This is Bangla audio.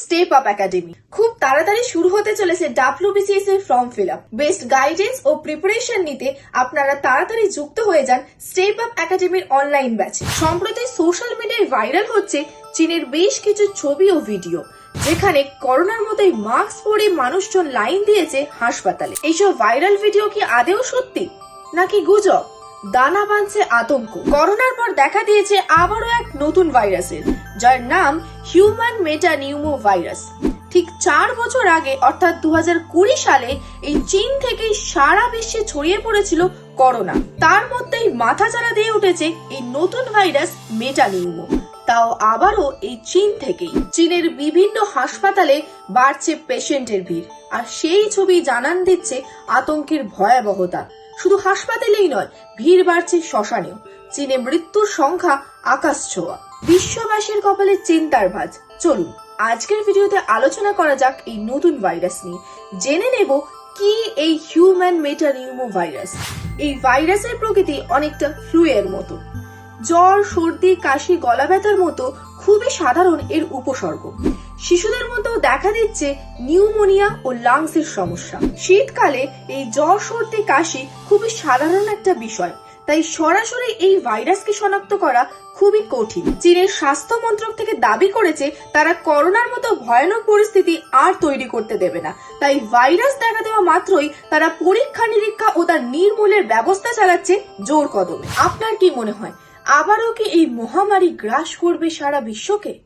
স্টেপ আপ একাডেমি খুব তাড়াতাড়ি শুরু হতে চলেছে ডাব্লিউবিসিএস এর form fill up best guidance ও প্রিপারেশন নিতে আপনারা তাড়াতাড়ি যুক্ত হয়ে যান স্টেপ আপ একাডেমির অনলাইন ব্যাচে সম্প্রতি সোশ্যাল মিডিয়ায় ভাইরাল হচ্ছে চীনের বেশ কিছু ছবি ও ভিডিও যেখানে করোনার মতোই মাস্ক পরে মানুষজন লাইন দিয়েছে হাসপাতালে। এইসব ভাইরাল ভিডিও কি আদেও সত্যি? নাকি গুজব? দানা বাঁধছে আতঙ্ক। করোনার পর দেখা দিয়েছে আবারও এক নতুন ভাইরাসের, যার নাম হিউম্যান মেটা নিউমো ভাইরাস ঠিক চার বছর আগে, অর্থাৎ দু সালে, এই চীন থেকে সারা বিশ্বে ছড়িয়ে পড়েছিল করোনা। তার মধ্যেই মাথা মাথাচাড়া দিয়ে উঠেছে এই নতুন ভাইরাস মেটা নিউমো তাও আবারও এই চীন থেকেই। চীনের বিভিন্ন হাসপাতালে বাড়ছে পেশেন্টের ভিড়, আর সেই ছবি জানান দিচ্ছে আতঙ্কের ভয়াবহতা। শুধু হাসপাতালেই নয়, ভিড় বাড়ছে শ্মশানেও। চীনে মৃত্যুর সংখ্যা আকাশ ছোঁয়া। বিশ্ববাসীর কপালে চিন্তার ভাঁজ। চলুন, আজকের ভিডিওতে আলোচনা করা যাক এই নতুন ভাইরাস নিয়ে। জেনে নেব কি এই হিউম্যান মেটানিউমো ভাইরাস এই ভাইরাসের প্রকৃতি অনেকটা ফ্লুয়ের মতো। জ্বর, সর্দি, কাশি গলা ব্যথার মতো খুবই সাধারণ এর উপসর্গ। শিশুদের মধ্যেও দেখা দিচ্ছে নিউমোনিয়া ও লাংসের সমস্যা। শীতকালে এই জ্বর, সর্দি, কাশি খুবই সাধারণ একটা বিষয়। তাই সরাসরি এই ভাইরাসকে শনাক্ত করা খুবই কঠিন। চীনের স্বাস্থ্য মন্ত্রক থেকে দাবি করেছে, তারা করোনার মতো ভয়ানক পরিস্থিতি আর তৈরি করতে দেবে না। তাই ভাইরাস দেখা দেওয়া মাত্রই তারা পরীক্ষা নিরীক্ষা ও তার নির্মূলের ব্যবস্থা চালাচ্ছে জোর কদমে। আপনার কি মনে হয়? আবারও কি এই মহামারী গ্রাস করবে সারা বিশ্বকে?